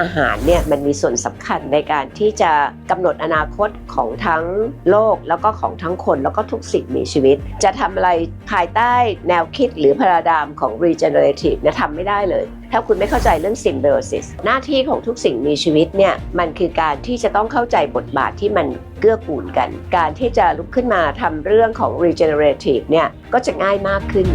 อาหารเนี่ยมันมีส่วนสำคัญในการที่จะกำหนดอนาคตของทั้งโลกแล้วก็ของทั้งคนแล้วก็ทุกสิ่งมีชีวิต จะทำอะไรภายใต้แนวคิดหรือพราดามของ regenerative เนี่ยทำไม่ได้เลย ถ้าคุณไม่เข้าใจเรื่อง symbiosis หน้าที่ของทุกสิ่งมีชีวิตเนี่ยมันคือการที่จะต้องเข้าใจบทบาทที่มันเกื้อกูลกัน การที่จะลุกขึ้นมาทำเรื่องของ regenerative เนี่ยก็จะง่ายมากขึ้น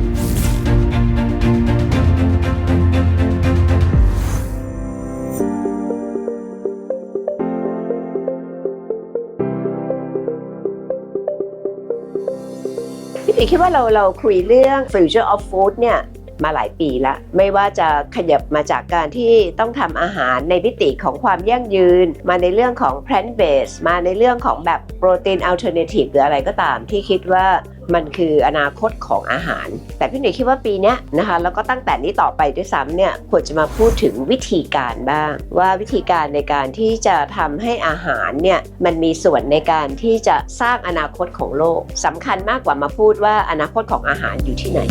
พี่ตีคิดว่าเราเราคุยเรื่อง future of food เนี่ยมาหลายปีละไม่ว่าจะขยับมาจากการที่ต้องทำอาหารในมิติของความยั่งยืน มาในเรื่องของ plant based มาในเรื่องของแบบโปรตีน alternative หรืออะไรก็ตามที่คิดว่า มันคืออนาคตของอาหาร แต่พี่หนุ่ยคิดว่าปีนี้นะคะแล้วก็ตั้งแต่นี้ต่อไปด้วยซ้ำเนี่ยควรจะมาพูดถึงวิธีการบ้าง ว่าวิธีการในการที่จะทำให้อาหารเนี่ยมันมีส่วนในการที่จะสร้างอนาคตของโลกสำคัญมากกว่ามาพูดว่าอนาคตของอาหารอยู่ที่ไหน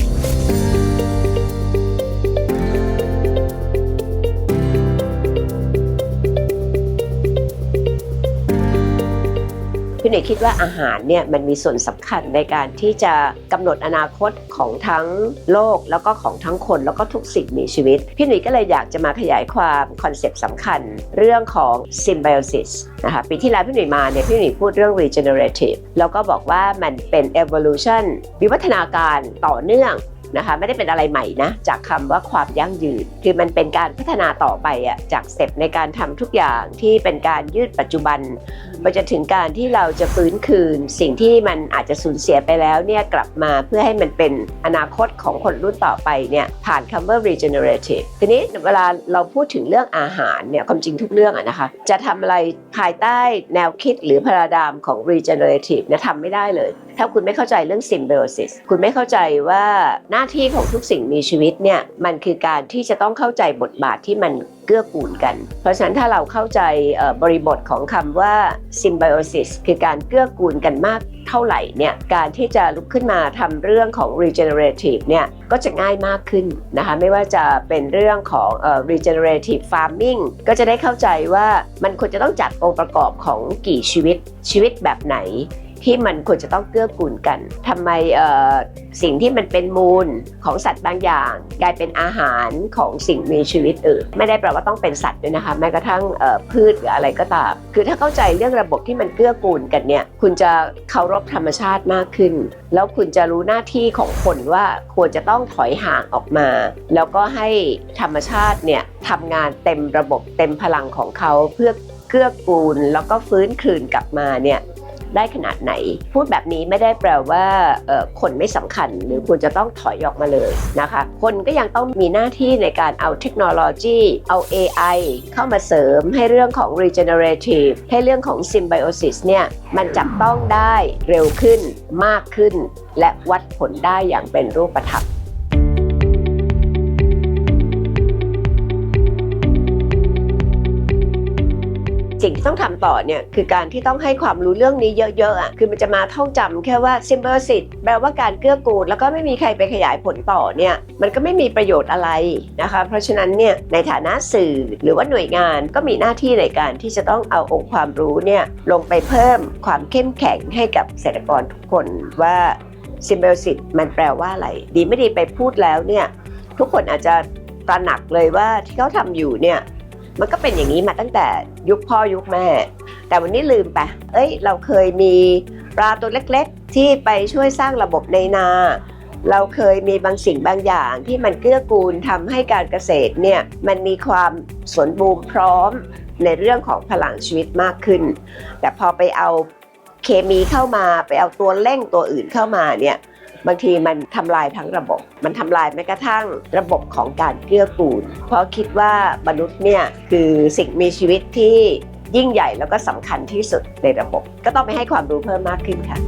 พี่หนุ่ยคิดว่าอาหารเนี่ยมันมีส่วนสำคัญในการที่จะกำหนดอนาคตของทั้งโลกแล้วก็ของทั้งคนแล้วก็ทุกสิ่งมีชีวิต พี่หนุ่ยก็เลยอยากจะมาขยายความคอนเซปต์สำคัญเรื่องของ symbiosis นะคะปีที่แล้วพี่หนุ่ยมาเนี่ยพี่หนุ่ยพูดเรื่อง regenerative แล้วก็บอกว่ามันเป็น evolution วิวัฒนาการต่อเนื่อง นะคะไม่ได้เป็นอะไรใหม่นะจากคำว่าความยั่งยืน คือมันเป็นการพัฒนาต่อไปอะจากสเต็ปในการทำทุกอย่างที่เป็นการยืดปัจจุบันไปจนถึงการที่เราจะฟื้นคืน สิ่งที่มันอาจจะสูญเสียไปแล้วเนี่ยกลับมาเพื่อให้มันเป็นอนาคตของคนรุ่นต่อไปเนี่ยผ่านคำว่า regenerative ทีนี้เวลาเราพูดถึงเรื่องอาหารเนี่ยความจริงทุกเรื่องอะนะคะจะทำอะไรภายใต้แนวคิดหรือพาราดามของ regenerative เนี่ยทำไม่ได้เลย ถ้าคุณไม่เข้าใจเรื่อง symbiosis คุณไม่เข้าใจว่าหน้าที่ของทุกสิ่งมีชีวิตเนี่ยมันคือการที่จะต้องเข้าใจบทบาทที่มันเกื้อกูลกัน เพราะฉะนั้นถ้าเราเข้าใจบริบทของคำว่า symbiosis คือการเกื้อกูลกันมากเท่าไหร่เนี่ยการที่จะลุกขึ้นมาทำเรื่องของ regenerative เนี่ยก็จะง่ายมากขึ้นนะคะไม่ว่าจะเป็นเรื่องของ regenerative farming ก็จะได้เข้าใจว่ามันควรจะต้องจัดองค์ประกอบของกี่ชีวิตชีวิตแบบไหน ที่มันควรจะต้องเกื้อกูลกันทำไมสิ่งที่มันเป็นมูลของสัตว์บางอย่างกลายเป็นอาหารของสิ่งมีชีวิตอื่น ไม่ได้แปลว่าต้องเป็นสัตว์ด้วยนะคะแม้กระทั่งพืชหรืออะไรก็ตาม คือถ้าเข้าใจเรื่องระบบที่มันเกื้อกูลกันเนี่ยคุณจะเคารพธรรมชาติมากขึ้น แล้วคุณจะรู้หน้าที่ของคนว่าควรจะต้องถอยห่างออกมา แล้วก็ให้ธรรมชาติเนี่ยทำงานเต็มระบบเต็มพลังของเขาเพื่อเกื้อกูลแล้วก็ฟื้นคืนกลับมาเนี่ย ได้ขนาดไหน พูดแบบนี้ไม่ได้แปลว่าคนไม่สำคัญ หรือคุณจะต้องถอยออกมาเลยนะคะ คนก็ยังต้องมีหน้าที่ในการเอาเทคโนโลยีเอา AI เข้ามาเสริมให้เรื่องของ regenerative ให้เรื่องของ symbiosis เนี่ยมันจับต้องได้เร็วขึ้นมากขึ้น และวัดผลได้อย่างเป็นรูปธรรม สิ่งที่ต้องทำต่อเนี่ยคือการที่ต้องให้ความรู้เรื่องนี้เยอะๆอะคือมันจะมาท่องจำแค่ว่า symbiosis แปลว่าการเกื้อกูล แล้วก็ไม่มีใครไปขยายผลต่อเนี่ยมันก็ไม่มีประโยชน์อะไรนะคะ เพราะฉะนั้นเนี่ยในฐานะสื่อหรือว่าหน่วยงานก็มีหน้าที่ในการที่จะต้องเอาองค์ความรู้เนี่ยลงไปเพิ่มความเข้มแข็งให้กับเกษตรกรทุกคนว่า symbiosis มันแปลว่าอะไร ดีไม่ดีไปพูดแล้วเนี่ยทุกคนอาจจะตระหนักเลยว่าที่เขาทำอยู่เนี่ย มันก็เป็นอย่างนี้มาตั้งแต่ยุคพ่อยุคแม่ แต่วันนี้ลืมไป เอ้ย เราเคยมีปลาตัวเล็กๆ ที่ไปช่วยสร้างระบบในนา เราเคยมีบางสิ่งบางอย่างที่มันเกื้อกูลทำให้การเกษตรเนี่ยมันมีความสมบูรณ์พร้อมในเรื่องของพลังชีวิตมากขึ้น แต่พอไปเอาเคมีเข้ามาไปเอาตัวเร่งตัวอื่นเข้ามาเนี่ย บางทีมันทำลายทั้งระบบ มันทำลายแม้กระทั่งระบบของการเกื้อกูล เพราะคิดว่ามนุษย์เนี่ยคือสิ่งมีชีวิตที่ยิ่งใหญ่แล้วก็สำคัญที่สุดในระบบ ก็ต้องไปให้ความรู้เพิ่มมากขึ้นค่ะ